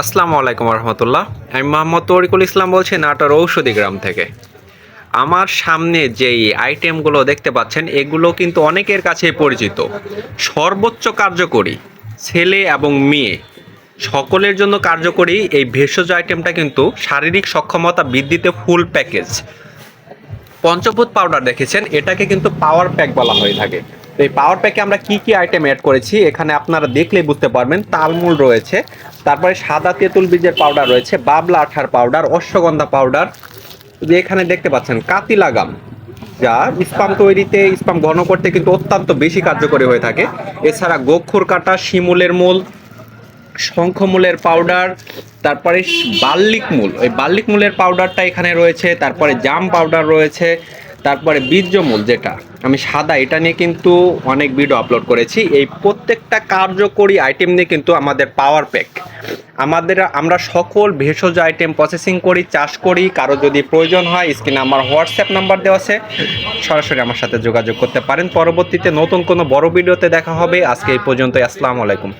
আসসালামু আলাইকুম রহমতুল্লাহ আমি মোহাম্মদ তরিকুল ইসলাম বলছি নাটোর ঔষধি গ্রাম থেকে। আমার সামনে যেই আইটেমগুলো দেখতে পাচ্ছেন, এগুলো কিন্তু অনেকের কাছে পরিচিত। সর্বোচ্চ কার্যকরী ছেলে এবং মেয়ে। সকলের জন্য কার্যকরী এই ভেষজ আইটেমটা কিন্তু শারীরিক সক্ষমতা বৃদ্ধিতে ফুল প্যাকেজ পঞ্চভূত পাউডার দেখেছেন, এটাকে কিন্তু পাওয়ার প্যাক বলা হয়ে থাকে। তো এই পাওয়ার প্যাকে আমরা কি কি আইটেম অ্যাড করেছি, এখানে আপনারা দেখলেই বুঝতে পারবেন, তালমূল রয়েছে, তারপরে সাদা তেঁতুল বীজের পাউডার রয়েছে, বাবলা আঠার পাউডার অশ্বগন্ধা পাউডার এখানে দেখতে পাচ্ছেন, কাতি লাগাম, যা স্পাম তৈরিতে স্পাম ঘন করতে কিন্তু অত্যন্ত বেশি কার্যকরী হয়ে থাকে। এছাড়া গোক্ষুর কাটা, শিমুলের মূল শঙ্খমূলের পাউডার তারপরে বাল্লিক মূল ওই বাল্লিক মূলের পাউডারটা এখানে রয়েছে, তারপরে জাম পাউডার রয়েছে, তারপরে বীর্যমূল যেটা। আমি সাদা, এটা নিয়ে কিন্তু অনেক ভিডিও আপলোড করেছি। এই প্রত্যেকটা কার্যকরী আইটেম নিয়ে কিন্তু আমাদের পাওয়ার প্যাক আমাদের, আমরা সকল ভেষজ আইটেম প্রসেসিং করি, চাষ করি, কারও যদি প্রয়োজন হয় স্ক্রিনে আমার হোয়াটসঅ্যাপ নাম্বার দেওয়া আছে, সরাসরি আমার সাথে যোগাযোগ করতে পারেন। পরবর্তীতে নতুন কোনো বড় ভিডিওতে দেখা হবে। আজকে এই পর্যন্ত আসসালামু আলাইকুম।